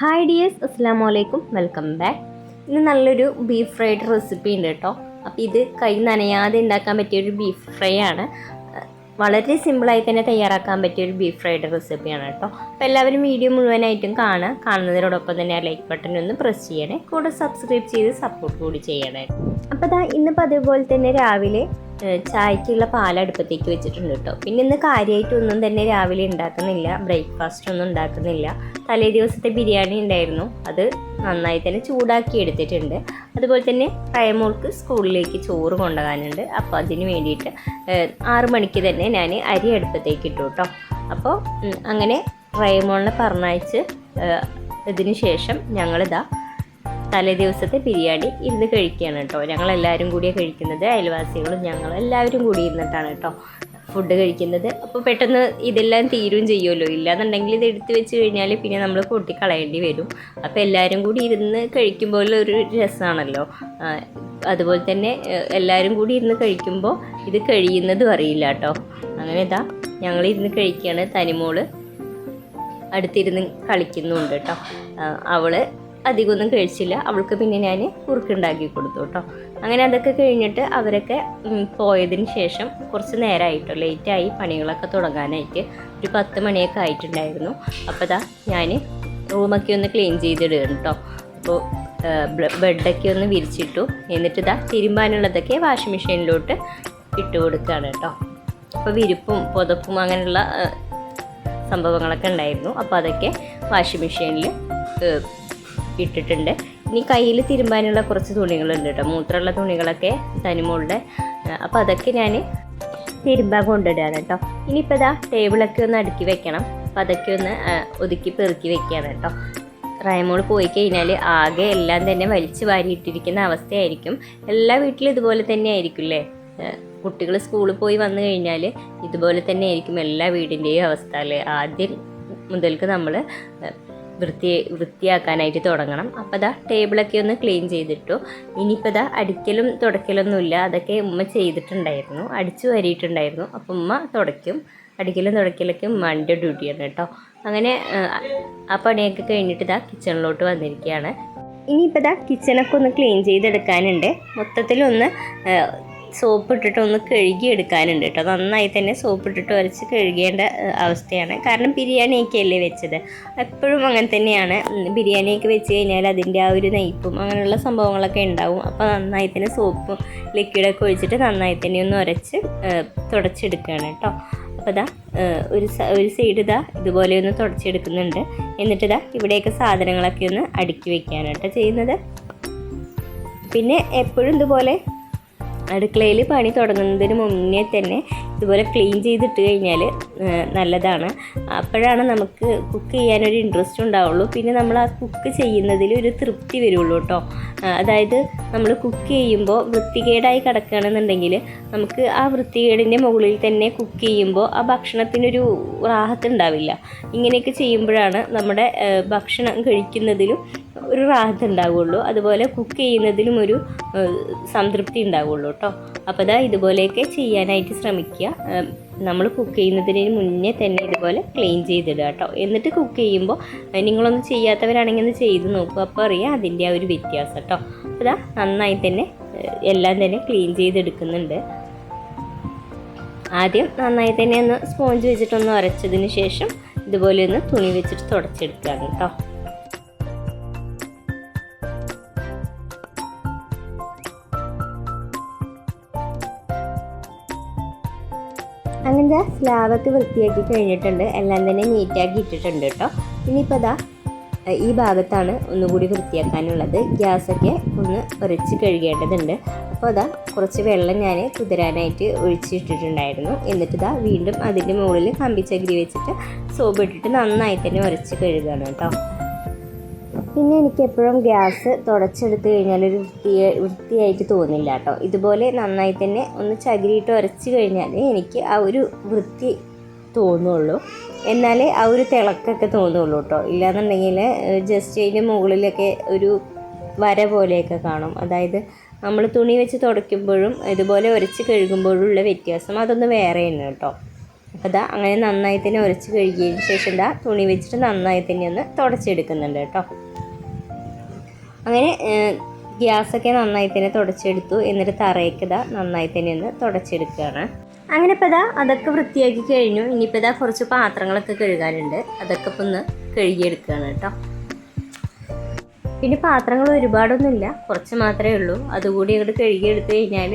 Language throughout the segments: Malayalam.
ഹായ് ഡിയേഴ്സ് അസ്സാം വലൈക്കും വെൽക്കം ബാക്ക് ഇന്ന് നല്ലൊരു ബീഫ് ഫ്രൈഡ് റെസിപ്പി ഉണ്ട് കേട്ടോ. അപ്പോൾ ഇത് കൈ നനയാതെ ഉണ്ടാക്കാൻ പറ്റിയൊരു ബീഫ് ഫ്രൈ ആണ്. വളരെ സിമ്പിളായി തന്നെ തയ്യാറാക്കാൻ പറ്റിയ ഒരു ബീഫ് ഫ്രൈഡ് റെസിപ്പിയാണ് കേട്ടോ. അപ്പോൾ എല്ലാവരും വീഡിയോ മുഴുവനായിട്ടും കാണുക. കാണുന്നതിനോടൊപ്പം തന്നെ ആ ലൈക്ക് ബട്ടൺ ഒന്ന് പ്രസ് ചെയ്യണേ. കൂടെ സബ്സ്ക്രൈബ് ചെയ്ത് സപ്പോർട്ട് കൂടി ചെയ്യണേ. അപ്പോൾ ദാ ഇന്നിപ്പോൾ അതേപോലെ തന്നെ രാവിലെ ചായക്കുള്ള പാൽ അടുപ്പത്തേക്ക് വെച്ചിട്ടുണ്ട് കേട്ടോ പിന്നെ ഇന്ന് കാര്യമായിട്ടൊന്നും തന്നെ രാവിലെ ഉണ്ടാക്കുന്നില്ല. ബ്രേക്ക്ഫാസ്റ്റ് ഒന്നും ഉണ്ടാക്കുന്നില്ല. തലേ ദിവസത്തെ ബിരിയാണി ഉണ്ടായിരുന്നു. അത് നന്നായി തന്നെ ചൂടാക്കി എടുത്തിട്ടുണ്ട്. അതുപോലെ തന്നെ പ്രയമോൾക്ക് സ്കൂളിലേക്ക് ചോറ് കൊണ്ടുപോകാനുണ്ട് അപ്പോൾ അതിന് വേണ്ടിയിട്ട് ആറു മണിക്ക് തന്നെ ഞാൻ അരി അടുപ്പത്തേക്ക് ഇട്ടു കേട്ടോ അപ്പോൾ അങ്ങനെ റയമോളിനെ പറഞ്ഞയച്ച് ഇതിന് ശേഷം ഞങ്ങളിതാ തലേ ദിവസത്തെ ബിരിയാണി ഇരുന്ന് കഴിക്കുകയാണ് കേട്ടോ. ഞങ്ങളെല്ലാവരും കൂടിയാണ് കഴിക്കുന്നത് അയൽവാസികളും ഞങ്ങൾ എല്ലാവരും കൂടി ഇരുന്നിട്ടാണ് കേട്ടോ ഫുഡ് കഴിക്കുന്നത്. അപ്പോൾ പെട്ടെന്ന് ഇതെല്ലാം തീരും ചെയ്യുമല്ലോ. ഇല്ലാന്നുണ്ടെങ്കിൽ ഇത് എടുത്തു വെച്ച് കഴിഞ്ഞാൽ പിന്നെ നമ്മൾ കൂട്ടിക്കളയേണ്ടി വരും. അപ്പോൾ എല്ലാവരും കൂടി ഇരുന്ന് കഴിക്കുമ്പോൾ ഒരു രസമാണല്ലോ അതുപോലെ തന്നെ എല്ലാവരും കൂടി ഇരുന്ന് കഴിക്കുമ്പോൾ ഇത് കഴിയുന്നതും അറിയില്ല കേട്ടോ. അങ്ങനെ ഇതാ ഞങ്ങൾ ഇരുന്ന് കഴിക്കുകയാണ്. തനിമോൾ അടുത്തിരുന്ന് കളിക്കുന്നുണ്ട് കേട്ടോ. അവൾ അധികമൊന്നും കഴിച്ചില്ല. അവൾക്ക് പിന്നെ ഞാൻ കുറുക്കുണ്ടാക്കി കൊടുത്തു കേട്ടോ അങ്ങനെ അതൊക്കെ കഴിഞ്ഞിട്ട് അവരൊക്കെ പോയതിന് ശേഷം കുറച്ച് നേരമായിട്ടോ ലേറ്റായി പണികളൊക്കെ തുടങ്ങാനായിട്ട് ഒരു പത്ത് മണിയൊക്കെ ആയിട്ടുണ്ടായിരുന്നു. അപ്പോൾ ദാ ഞാൻ റൂമൊക്കെ ഒന്ന് ക്ലീൻ ചെയ്തിടുകയാണ് കേട്ടോ അപ്പോൾ ബെഡൊക്കെ ഒന്ന് വിരിച്ചിട്ടു. എന്നിട്ട് ഇതാ തിരുമ്പാനുള്ളതൊക്കെ വാഷിംഗ് മെഷീനിലോട്ട് ഇട്ട് കൊടുക്കുകയാണ് കേട്ടോ അപ്പോൾ വിരിപ്പും പുതപ്പും അങ്ങനെയുള്ള സംഭവങ്ങളൊക്കെ ഉണ്ടായിരുന്നു. അപ്പോൾ അതൊക്കെ വാഷിംഗ് മെഷീനിൽ ഇട്ടിട്ടുണ്ട്. ഇനി കയ്യിൽ തിരുമ്പാനുള്ള കുറച്ച് തുണികളുണ്ട് കേട്ടോ. മൂത്രമുള്ള തുണികളൊക്കെ തനിമോളുടെ അപ്പോൾ അതൊക്കെ ഞാൻ തിരുമ്പാൻ കൊണ്ടിടുകയാണ് കേട്ടോ. ഇനിയിപ്പോൾ ഇതാ ടേബിളൊക്കെ ഒന്ന് അടുക്കി വെക്കണം. അപ്പോൾ അതൊക്കെ ഒന്ന് ഒതുക്കി പെറുക്കി വെക്കുകയാണ് കേട്ടോ. റയമോൾ പോയി കഴിഞ്ഞാൽ ആകെ എല്ലാം തന്നെ വലിച്ചു വാരിയിട്ടിരിക്കുന്ന അവസ്ഥയായിരിക്കും. എല്ലാ വീട്ടിലും ഇതുപോലെ തന്നെ ആയിരിക്കും അല്ലേ കുട്ടികൾ സ്കൂളിൽ പോയി വന്നു കഴിഞ്ഞാൽ ഇതുപോലെ തന്നെ ആയിരിക്കും എല്ലാ വീടിന്റെയും അവസ്ഥ അല്ലേ? ആദ്യം മുതൽക്ക് നമ്മൾ വൃത്തി വൃത്തിയാക്കാനായിട്ട് തുടങ്ങണം. അപ്പോൾ ദാ ടേബിളൊക്കെ ഒന്ന് ക്ലീൻ ചെയ്തിട്ടു. ഇനിയിപ്പോൾ ദാ അടിക്കലും തുടയ്ക്കലൊന്നുമില്ല അതൊക്കെ ഉമ്മ ചെയ്തിട്ടുണ്ടായിരുന്നു. അടിച്ചു വരിയിട്ടുണ്ടായിരുന്നു. അപ്പം ഉമ്മ തുടയ്ക്കും. അടിക്കലും തുടയ്ക്കലൊക്കെ ഉമ്മാന്റെ ഡ്യൂട്ടിയാണ് കേട്ടോ. അങ്ങനെ ആ പണിയൊക്കെ കഴിഞ്ഞിട്ട് ഇതാ കിച്ചണിലോട്ട് വന്നിരിക്കുകയാണ്. ഇനിയിപ്പോൾ ഇതാ കിച്ചണൊക്കെ ഒന്ന് ക്ലീൻ ചെയ്തെടുക്കാനുണ്ട്. മൊത്തത്തിലൊന്ന് സോപ്പ് ഇട്ടിട്ട് ഒന്ന് കഴുകി എടുക്കാനുണ്ട് കേട്ടോ. നന്നായി തന്നെ സോപ്പ് ഇട്ടിട്ട് ഉരച്ച് കഴുകേണ്ട അവസ്ഥയാണ്. കാരണം ബിരിയാണിയൊക്കെ അല്ലേ വെച്ചത്? എപ്പോഴും അങ്ങനെ തന്നെയാണ്. ബിരിയാണിയൊക്കെ വെച്ച് കഴിഞ്ഞാൽ അതിന്റെ ആ ഒരു നെയ്പ്പും അങ്ങനെയുള്ള സംഭവങ്ങളൊക്കെ ഉണ്ടാവും. അപ്പോൾ നന്നായി തന്നെ സോപ്പും ലിക്വിഡൊക്കെ ഒഴിച്ചിട്ട് നന്നായി തന്നെ ഒന്ന് ഉരച്ച് തുടച്ചെടുക്കുകയാണ് കേട്ടോ. അപ്പോൾ ഇതാ ഒരു ഒരു സൈഡ് ഇതാ ഇതുപോലെ ഒന്ന് തുടച്ചെടുക്കുന്നുണ്ട്. എന്നിട്ട് ഇതാ ഇവിടെയൊക്കെ സാധനങ്ങളൊക്കെ ഒന്ന് അടുക്കി വെക്കുകയാണ് കേട്ടോ ചെയ്യുന്നത്. പിന്നെ എപ്പോഴും ഇതുപോലെ അടുക്കളയിൽ പണി തുടങ്ങുന്നതിന് മുന്നേ തന്നെ ഇതുപോലെ ക്ലീൻ ചെയ്തിട്ട് കഴിഞ്ഞാൽ നല്ലതാണ്. അപ്പോഴാണ് നമുക്ക് കുക്ക് ചെയ്യാനൊരു ഇൻട്രസ്റ്റ് ഉണ്ടാവുള്ളൂ. പിന്നെ നമ്മൾ ആ കുക്ക് ചെയ്യുന്നതിൽ ഒരു തൃപ്തി വരുള്ളൂ കേട്ടോ. അതായത് നമ്മൾ കുക്ക് ചെയ്യുമ്പോൾ വൃത്തികേടായി കിടക്കുകയാണെന്നുണ്ടെങ്കിൽ നമുക്ക് ആ വൃത്തികേടിന്റെ മുകളിൽ തന്നെ കുക്ക് ചെയ്യുമ്പോൾ ആ ഭക്ഷണത്തിനൊരു റാഹത്ത് ഉണ്ടാവില്ല. ഇങ്ങനെയൊക്കെ ചെയ്യുമ്പോഴാണ് നമ്മുടെ ഭക്ഷണം കഴിക്കുന്നതിലും ഒരു റാഹത്ത് ഉണ്ടാവുള്ളൂ. അതുപോലെ കുക്ക് ചെയ്യുന്നതിലും ഒരു സംതൃപ്തി ഉണ്ടാവുള്ളൂ കേട്ടോ. അപ്പോൾ ദാ ഇതുപോലെയൊക്കെ ചെയ്യാനായിട്ട് ശ്രമിക്കുക. നമ്മൾ കുക്ക് ചെയ്യുന്നതിന് മുന്നേ തന്നെ ഇതുപോലെ ക്ലീൻ ചെയ്തിടുക കേട്ടോ. എന്നിട്ട് കുക്ക് ചെയ്യുമ്പോൾ നിങ്ങളൊന്നും ചെയ്യാത്തവരാണെങ്കിൽ ഒന്ന് ചെയ്ത് നോക്കുക അപ്പോൾ അറിയാം അതിന്റെ ആ ഒരു വ്യത്യാസം കേട്ടോ. അപ്പോൾ നന്നായി തന്നെ എല്ലാം തന്നെ ക്ലീൻ ചെയ്തെടുക്കുന്നുണ്ട്. ആദ്യം നന്നായി തന്നെ ഒന്ന് സ്പോഞ്ച് വെച്ചിട്ടൊന്ന് അരച്ചതിന് ശേഷം ഇതുപോലെ ഒന്ന് തുണി വെച്ചിട്ട് തുടച്ചെടുക്കുകയാണ് കേട്ടോ. അങ്ങനെ സ്ലാബൊക്കെ വൃത്തിയാക്കി കഴിഞ്ഞിട്ടുണ്ട്. എല്ലാം തന്നെ നീറ്റാക്കി ഇട്ടിട്ടുണ്ട് കേട്ടോ. ഇനിയിപ്പോൾ അതാ ഈ ഭാഗത്താണ് ഒന്നുകൂടി വൃത്തിയാക്കാനുള്ളത്. ഗ്യാസൊക്കെ ഒന്ന് ഉരച്ച് കഴുകേണ്ടതുണ്ട്. അപ്പോൾ അതാ കുറച്ച് വെള്ളം ഞാൻ കുതിരാനായിട്ട് ഒഴിച്ചിട്ടിട്ടുണ്ടായിരുന്നു എന്നിട്ട് ഇതാ വീണ്ടും അതിന്റെ മുകളിൽ കമ്പിച്ചകിരി വെച്ചിട്ട് സോപ്പ് ഇട്ടിട്ട് നന്നായി തന്നെ ഉരച്ച് കഴുകുകയാണ് കേട്ടോ. പിന്നെ എനിക്ക് എപ്പോഴും ഗ്യാസ് തുടച്ചെടുത്ത് കഴിഞ്ഞാൽ ഒരു വൃത്തി വൃത്തിയായിട്ട് തോന്നില്ല കേട്ടോ. ഇതുപോലെ നന്നായി തന്നെ ഒന്ന് ചകിരിയിട്ട് ഉരച്ച് കഴിഞ്ഞാൽ എനിക്ക് ആ ഒരു വൃത്തി തോന്നുള്ളൂ. എന്നാലേ ആ ഒരു തിളക്കൊക്കെ തോന്നുള്ളൂ കേട്ടോ. ഇല്ലാന്നുണ്ടെങ്കിൽ ജസ്റ്റ് അതിന്റെ മുകളിലൊക്കെ ഒരു വര പോലെയൊക്കെ കാണും. അതായത് നമ്മൾ തുണി വെച്ച് തുടയ്ക്കുമ്പോഴും ഇതുപോലെ ഉരച്ച് കഴുകുമ്പോഴും ഉള്ള വ്യത്യാസം അതൊന്ന് വേറെ തന്നെ കേട്ടോ. അപ്പോൾ ദാ അങ്ങനെ നന്നായി തന്നെ ഉരച്ച് കഴുകിയതിന് ശേഷം ഇതാ തുണി വെച്ചിട്ട് നന്നായി തന്നെ ഒന്ന് തുടച്ചെടുക്കുന്നുണ്ട് കേട്ടോ. അങ്ങനെ ഗ്യാസൊക്കെ നന്നായി തന്നെ തുടച്ചെടുത്തു. എന്നിട്ട് തറയ്ക്കത നന്നായി തന്നെ ഒന്ന് തുടച്ചെടുക്കുകയാണ്. അങ്ങനെ ഇപ്പോൾ ഇതാ അതൊക്കെ വൃത്തിയാക്കി കഴിഞ്ഞു. ഇനിയിപ്പോൾ ഇതാ കുറച്ച് പാത്രങ്ങളൊക്കെ കഴുകാനുണ്ട്. അതൊക്കെ ഇപ്പം ഒന്ന് കഴുകിയെടുക്കുകയാണ് കേട്ടോ. പിന്നെ പാത്രങ്ങൾ ഒരുപാടൊന്നുമില്ല. കുറച്ച് മാത്രമേ ഉള്ളൂ. അതുകൂടി അങ്ങോട്ട് കഴുകി എടുത്തു കഴിഞ്ഞാൽ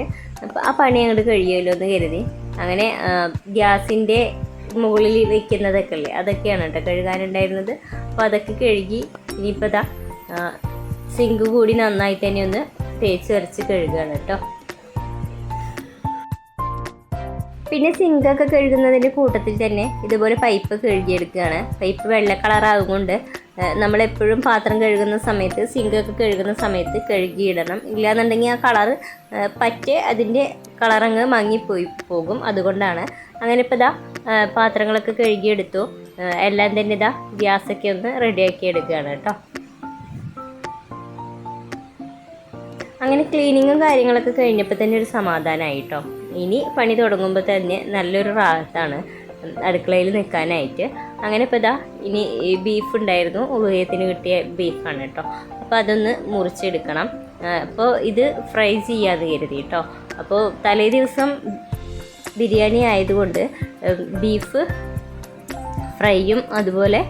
ആ പണി അങ്ങോട്ട് കഴുകിയല്ലോ എന്ന് കരുതി. അങ്ങനെ ഗ്യാസിന്റെ മുകളിൽ വെക്കുന്നതൊക്കെ അല്ലേ അതൊക്കെയാണ് കേട്ടോ കഴുകാനുണ്ടായിരുന്നത്. അപ്പോൾ അതൊക്കെ കഴുകി ഇനിയിപ്പോൾ ഇതാ സിങ്ക് കൂടി നന്നായി തന്നെ ഒന്ന് തേച്ച് വരച്ച് കഴുകുകയാണ് കേട്ടോ. പിന്നെ സിങ്കൊക്കെ കഴുകുന്നതിന്റെ കൂട്ടത്തിൽ തന്നെ ഇതുപോലെ പൈപ്പ് കഴുകിയെടുക്കുകയാണ്. പൈപ്പ് വെള്ള കളറാകുകൊണ്ട് നമ്മളെപ്പോഴും പാത്രം കഴുകുന്ന സമയത്ത് സിങ്കൊക്കെ കഴുകുന്ന സമയത്ത് കഴുകിയിടണം. ഇല്ലാന്നുണ്ടെങ്കിൽ ആ കളറ് പറ്റെ അതിന്റെ കളറങ്ങ് മങ്ങിപ്പോയി പോകും. അതുകൊണ്ടാണ് അങ്ങനെ ഇപ്പോൾ ഇതാ പാത്രങ്ങളൊക്കെ കഴുകിയെടുത്തു. എല്ലാം തന്നെ ഇതാ ഗ്യാസൊക്കെ ഒന്ന് റെഡിയാക്കി എടുക്കുകയാണ് കേട്ടോ. അങ്ങനെ ക്ലീനിങ്ങും കാര്യങ്ങളൊക്കെ കഴിഞ്ഞപ്പോൾ തന്നെ ഒരു സമാധാനമായിട്ടോ ഇനി പണി തുടങ്ങുമ്പോൾ തന്നെ നല്ലൊരു റാഹത്താണ് അടുക്കളയിൽ നിൽക്കാനായിട്ട് അങ്ങനെ ഇപ്പോൾ ഇതാ ഇനി ബീഫ് ഉണ്ടായിരുന്നു. ഉദയത്തിന് കിട്ടിയ ബീഫാണ് കേട്ടോ. അപ്പോൾ അതൊന്ന് മുറിച്ചെടുക്കണം. അപ്പോൾ ഇത് ഫ്രൈ ചെയ്യാതെ കരുതി കേട്ടോ. അപ്പോൾ തലേ ദിവസം ബിരിയാണി ആയതുകൊണ്ട് ബീഫ് ഫ്രൈയും അതുപോലെ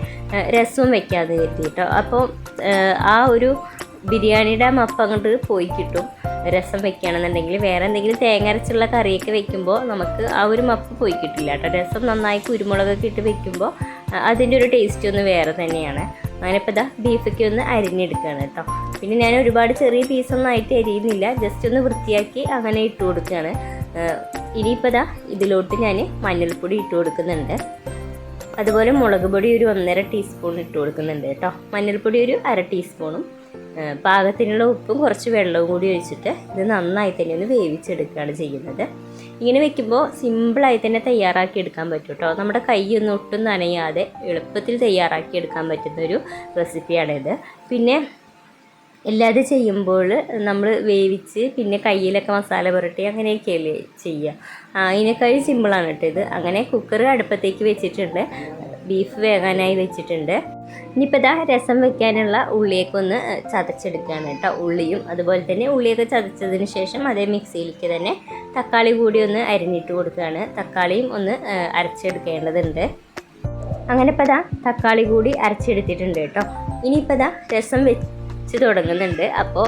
രസവും വെക്കാതെ കരുതി കേട്ടോ. അപ്പോൾ ആ ഒരു ബിരിയാണിയുടെ മപ്പങ്ങോട്ട് പോയി കിട്ടും. രസം വെക്കുകയാണെന്നുണ്ടെങ്കിൽ വേറെ എന്തെങ്കിലും തേങ്ങ അരച്ചുള്ള കറിയൊക്കെ വെക്കുമ്പോൾ നമുക്ക് ആ ഒരു മപ്പ് പോയി കിട്ടില്ല കേട്ടോ. രസം നന്നായി കുരുമുളകൊക്കെ ഇട്ട് വെക്കുമ്പോൾ അതിന്റെ ഒരു ടേസ്റ്റ് ഒന്ന് വേറെ തന്നെയാണ്. അങ്ങനെ ഇതാ ബീഫൊക്കെ ഒന്ന് അരിഞ്ഞെടുക്കുകയാണ് കേട്ടോ. പിന്നെ ഞാൻ ഒരുപാട് ചെറിയ പീസൊന്നും ആയിട്ട് അരിയുന്നില്ല. ജസ്റ്റ് ഒന്ന് വൃത്തിയാക്കി അങ്ങനെ ഇട്ട് കൊടുക്കുകയാണ്. ഇനിയിപ്പോൾ ഇതാ ഇതിലോട്ട് ഞാൻ മഞ്ഞൾപ്പൊടി ഇട്ട് കൊടുക്കുന്നുണ്ട്. അതുപോലെ മുളക് പൊടി ഒരു ഒന്നര ടീസ്പൂൺ ഇട്ട് കൊടുക്കുന്നുണ്ട് കേട്ടോ. മഞ്ഞൾപ്പൊടി ഒരു അര ടീസ്പൂണും പാകത്തിനുള്ള ഉപ്പും കുറച്ച് വെള്ളവും കൂടി ഒഴിച്ചിട്ട് ഇത് നന്നായി തന്നെ ഒന്ന് വേവിച്ചെടുക്കുകയാണ് ചെയ്യുന്നത്. ഇങ്ങനെ വെക്കുമ്പോൾ സിമ്പിളായി തന്നെ തയ്യാറാക്കി എടുക്കാൻ പറ്റും കേട്ടോ. നമ്മുടെ കൈയൊന്നും ഒട്ടും നനയാതെ എളുപ്പത്തിൽ തയ്യാറാക്കി എടുക്കാൻ പറ്റുന്ന ഒരു റെസിപ്പിയാണിത്. പിന്നെ അല്ലാതെ ചെയ്യുമ്പോൾ നമ്മൾ വേവിച്ച് പിന്നെ കയ്യിലൊക്കെ മസാല പുരട്ടി അങ്ങനെയൊക്കെയല്ലേ ചെയ്യുക. അതിനേക്കാളും സിമ്പിളാണ് കേട്ടോ ഇത്. അങ്ങനെ കുക്കർ അടുപ്പത്തേക്ക് വെച്ചിട്ടുണ്ട്. ബീഫ് വേകാനായി വെച്ചിട്ടുണ്ട്. ഇനിയിപ്പോൾ ഇതാ രസം വെക്കാനുള്ള ഉള്ളിയൊക്കെ ഒന്ന് ചതച്ചെടുക്കുകയാണ് കേട്ടോ. ഉള്ളിയും അതുപോലെ തന്നെ ഉള്ളിയൊക്കെ ചതച്ചതിന് ശേഷം അതേ മിക്സിയിലേക്ക് തന്നെ തക്കാളി കൂടി ഒന്ന് അരിഞ്ഞിട്ട് കൊടുക്കുകയാണ്. തക്കാളിയും ഒന്ന് അരച്ചെടുക്കേണ്ടതുണ്ട്. അങ്ങനെ ഇപ്പോൾ ദാ തക്കാളി കൂടി അരച്ചെടുത്തിട്ടുണ്ട് കേട്ടോ. ഇനിയിപ്പോൾ ദാ രസം വെച്ച് തുടങ്ങുന്നുണ്ട്. അപ്പോൾ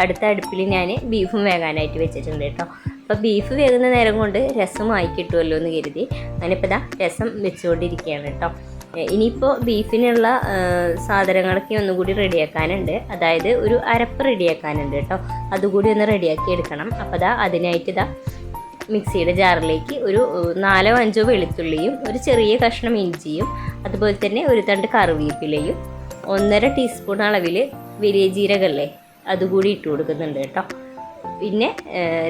അടുത്ത അടുപ്പിൽ ഞാൻ ബീഫും വേകാനായിട്ട് വെച്ചിട്ടുണ്ട് കേട്ടോ. അപ്പോൾ ബീഫ് വേകുന്ന നേരം കൊണ്ട് രസമായി കിട്ടുമല്ലോ എന്ന് കരുതി. അങ്ങനെ ഇതാ രസം വെച്ചുകൊണ്ടിരിക്കുകയാണ് കേട്ടോ ഇനിയിപ്പോൾ ബീഫിനുള്ള സാധനങ്ങളൊക്കെ ഒന്നുകൂടി റെഡിയാക്കാനുണ്ട് അതായത് ഒരു അരപ്പ് റെഡിയാക്കാനുണ്ട് കേട്ടോ അതുകൂടി ഒന്ന് റെഡിയാക്കി എടുക്കണം. അപ്പോൾ ദാ അതിനായിട്ട് ഇതാ മിക്സിയുടെ ജാറിലേക്ക് ഒരു നാലോ അഞ്ചോ വെളുത്തുള്ളിയും ഒരു ചെറിയ കഷ്ണം ഇഞ്ചിയും അതുപോലെ തന്നെ ഒരു തണ്ട് കറിവേപ്പിലയും ഒന്നര ടീസ്പൂൺ അളവിൽ വലിയ ജീരകല്ലേ അതുകൂടി ഇട്ട് കൊടുക്കുന്നുണ്ട് കേട്ടോ പിന്നെ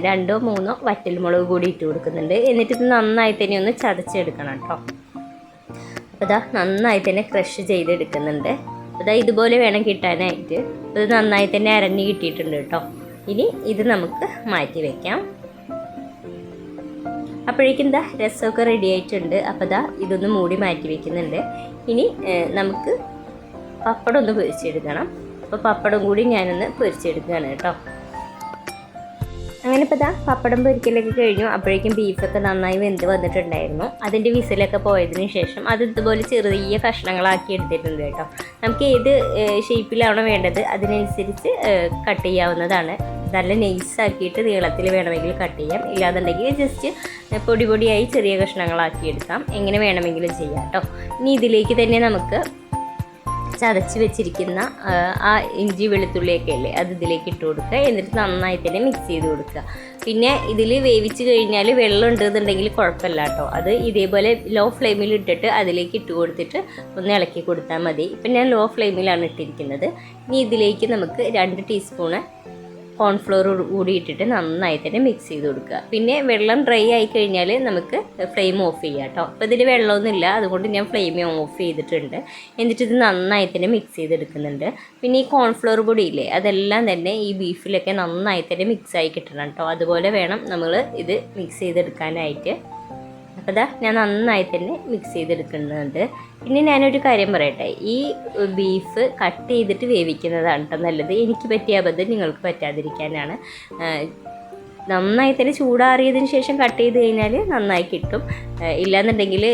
രണ്ടോ മൂന്നോ വറ്റൽമുളക് കൂടി ഇട്ട് കൊടുക്കുന്നുണ്ട്. എന്നിട്ട് ഇത് നന്നായി തന്നെ ഒന്ന് ചതച്ചെടുക്കണം കേട്ടോ അപ്പോൾ ഇതാ നന്നായി തന്നെ ക്രഷ് ചെയ്തെടുക്കുന്നുണ്ട്. അപ്പോൾ ഇതാ ഇതുപോലെ വേണം കിട്ടാനായിട്ട്. ഇത് നന്നായി തന്നെ അരഞ്ഞ് കിട്ടിയിട്ടുണ്ട് കേട്ടോ ഇനി ഇത് നമുക്ക് മാറ്റി വയ്ക്കാം അപ്പോഴേക്കും എന്താ രസമൊക്കെ റെഡി ആയിട്ടുണ്ട്. അപ്പോൾ ദാ ഇതൊന്ന് മൂടി മാറ്റി വെക്കുന്നുണ്ട്. ഇനി നമുക്ക് പപ്പടം ഒന്ന് പൊരിച്ചെടുക്കണം. അപ്പോൾ പപ്പടം കൂടി ഞാനൊന്ന് പൊരിച്ചെടുക്കുകയാണ് കേട്ടോ അങ്ങനെ ഇപ്പോൾ ഇതാ പപ്പടം പൊരിക്കലൊക്കെ കഴിഞ്ഞു. അപ്പോഴേക്കും ബീഫൊക്കെ നന്നായി വെന്ത് വന്നിട്ടുണ്ടായിരുന്നു. അതിന്റെ വിസിലൊക്കെ പോയതിന് ശേഷം അത് ഇതുപോലെ ചെറിയ കഷ്ണങ്ങളാക്കി എടുത്തിട്ടുണ്ട് കേട്ടോ. നമുക്ക് ഏത് ഷേപ്പിലാണോ വേണ്ടത് അതിനനുസരിച്ച് കട്ട് ചെയ്യാവുന്നതാണ്. നല്ല നൈസാക്കിയിട്ട് നീളത്തിൽ വേണമെങ്കിൽ കട്ട് ചെയ്യാം. ഇല്ലാന്നുണ്ടെങ്കിൽ ജസ്റ്റ് പൊടി പൊടിയായി ചെറിയ കഷ്ണങ്ങളാക്കി എടുക്കാം. എങ്ങനെ വേണമെങ്കിലും ചെയ്യാം കേട്ടോ. ഇനി ഇതിലേക്ക് തന്നെ നമുക്ക് ചതച്ച് വെച്ചിരിക്കുന്ന ആ, ഇഞ്ചി വെളുത്തുള്ളിയൊക്കെ അല്ലേ അത് ഇതിലേക്ക് ഇട്ട് കൊടുക്കുക. എന്നിട്ട് നന്നായി തന്നെ മിക്സ് ചെയ്ത് കൊടുക്കുക. പിന്നെ ഇതിൽ വേവിച്ച് കഴിഞ്ഞാൽ വെള്ളം ഉണ്ടെന്നുണ്ടെങ്കിൽ കുഴപ്പമില്ല കേട്ടോ. അത് ഇതേപോലെ ലോ ഫ്ലെയിമിൽ ഇട്ടിട്ട് അതിലേക്ക് ഇട്ട് കൊടുത്തിട്ട് ഒന്ന് ഇളക്കി കൊടുത്താൽ മതി. ഇപ്പം ഞാൻ ലോ ഫ്ലെയിമിലാണ് ഇട്ടിരിക്കുന്നത്. ഇനി ഇതിലേക്ക് നമുക്ക് രണ്ട് ടീസ്പൂണ് കോൺഫ്ലോർ കൂടി ഇട്ടിട്ട് നന്നായി തന്നെ മിക്സ് ചെയ്ത് കൊടുക്കുക. പിന്നെ വെള്ളം ഡ്രൈ ആയി കഴിഞ്ഞാൽ നമുക്ക് ഫ്ലെയിം ഓഫ് ചെയ്യാം കേട്ടോ. അപ്പോൾ ഇതിൽ വെള്ളമൊന്നുമില്ല അതുകൊണ്ട് ഞാൻ ഫ്ലെയിം ഓഫ് ചെയ്തിട്ടുണ്ട്. എന്നിട്ട് ഇത് നന്നായി തന്നെ മിക്സ് ചെയ്തെടുക്കുന്നുണ്ട്. പിന്നെ ഈ കോൺഫ്ലോർ ഇല്ലേ അതെല്ലാം തന്നെ ഈ ബീഫിലൊക്കെ നന്നായി തന്നെ മിക്സ് ആയി കിട്ടണം കേട്ടോ. അതുപോലെ വേണം നമ്മൾ ഇത് മിക്സ് ചെയ്തെടുക്കാനായിട്ട്. അപ്പോൾ ഞാൻ നന്നായി തന്നെ മിക്സ് ചെയ്തെടുക്കുന്നുണ്ട്. പിന്നെ ഞാനൊരു കാര്യം പറയട്ടെ. ഈ ബീഫ് കട്ട് ചെയ്തിട്ട് വേവിക്കുന്നതാണ് കേട്ടോ നല്ലത്. എനിക്ക് പറ്റിയ അബദ്ധം നിങ്ങൾക്ക് പറ്റാതിരിക്കാനാണ്. നന്നായി തന്നെ ചൂടാറിയതിന് ശേഷം കട്ട് ചെയ്ത് കഴിഞ്ഞാൽ നന്നായി കിട്ടും. ഇല്ലാന്നുണ്ടെങ്കിൽ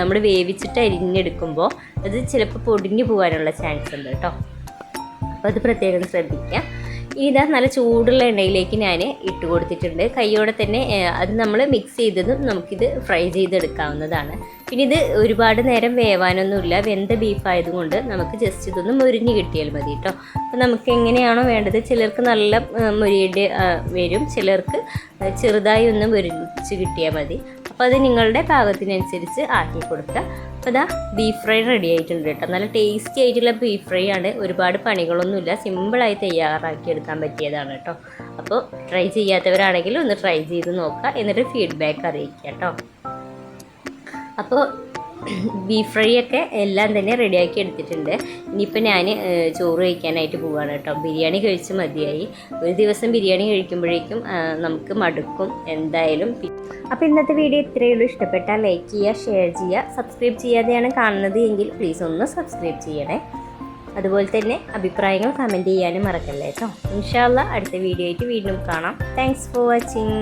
നമ്മൾ വേവിച്ചിട്ട് അരിഞ്ഞെടുക്കുമ്പോൾ അത് ചിലപ്പോൾ പൊടിഞ്ഞു പോകാനുള്ള ചാൻസ് ഉണ്ട് കേട്ടോ അപ്പോൾ അത് പ്രത്യേകം ശ്രദ്ധിക്കുക ഇനി ഇതാ നല്ല ചൂടുള്ള എണ്ണയിലേക്ക് ഞാൻ ഇട്ട് കൊടുത്തിട്ടുണ്ട്. കൈയോടെ തന്നെ അത് നമ്മൾ മിക്സ് ചെയ്തതും നമുക്കിത് ഫ്രൈ ചെയ്തെടുക്കാവുന്നതാണ്. പിന്നെ ഇത് ഒരുപാട് നേരം വേവാനൊന്നുമില്ല. വെന്ത ബീഫ് ആയതുകൊണ്ട് നമുക്ക് ജസ്റ്റ് ഇതൊന്ന് മുരിഞ്ഞ് കിട്ടിയാൽ മതി കേട്ടോ അപ്പോൾ നമുക്ക് എങ്ങനെയാണോ വേണ്ടത് ചിലർക്ക് നല്ല മുരിയിട്ട് മുരിയുടെ വരും. ചിലർക്ക് ചെറുതായി ഒന്ന് മുരിച്ച് കിട്ടിയാൽ മതി. അപ്പോൾ അത് നിങ്ങളുടെ പാകത്തിനനുസരിച്ച് ആക്കി കൊടുക്കുക. അപ്പോൾ ഇതാ ബീഫ് ഫ്രൈ റെഡി ആയിട്ടുണ്ട് കേട്ടോ. നല്ല ടേസ്റ്റി ആയിട്ടുള്ള ബീഫ് ഫ്രൈ ആണ്. ഒരുപാട് പണികളൊന്നുമില്ല. സിമ്പിളായി തയ്യാറാക്കി എടുക്കാൻ പറ്റിയതാണ് കേട്ടോ. അപ്പോൾ ട്രൈ ചെയ്യാത്തവരാണെങ്കിൽ ഒന്ന് ട്രൈ ചെയ്ത് നോക്കുക. എന്നിട്ട് ഫീഡ്ബാക്ക് അറിയിക്കുക കേട്ടോ. അപ്പോൾ ബീഫ് ഫ്രൈ ഒക്കെ എല്ലാം തന്നെ റെഡിയാക്കി എടുത്തിട്ടുണ്ട്. ഇനിയിപ്പോൾ ഞാൻ ചോറ് കഴിക്കാനായിട്ട് പോവുകയാണ് കേട്ടോ. ബിരിയാണി കഴിച്ച് മതിയായി. ഒരു ദിവസം ബിരിയാണി കഴിക്കുമ്പോഴേക്കും നമുക്ക് മടുക്കും എന്തായാലും. അപ്പോൾ ഇന്നത്തെ വീഡിയോ ഇത്രയേ ഉള്ളൂ. ഇഷ്ടപ്പെട്ടാൽ ലൈക്ക് ചെയ്യുക ഷെയർ ചെയ്യുക സബ്സ്ക്രൈബ് ചെയ്യാതെയാണ് കാണുന്നത് എങ്കിൽ പ്ലീസ് ഒന്ന് സബ്സ്ക്രൈബ് ചെയ്യണേ. അതുപോലെ തന്നെ അഭിപ്രായങ്ങൾ കമന്റ് ചെയ്യാനും മറക്കല്ലേ കേട്ടോ. ഇൻഷാല്ല അടുത്ത വീഡിയോ ആയിട്ട് വീണ്ടും കാണാം. Thanks for watching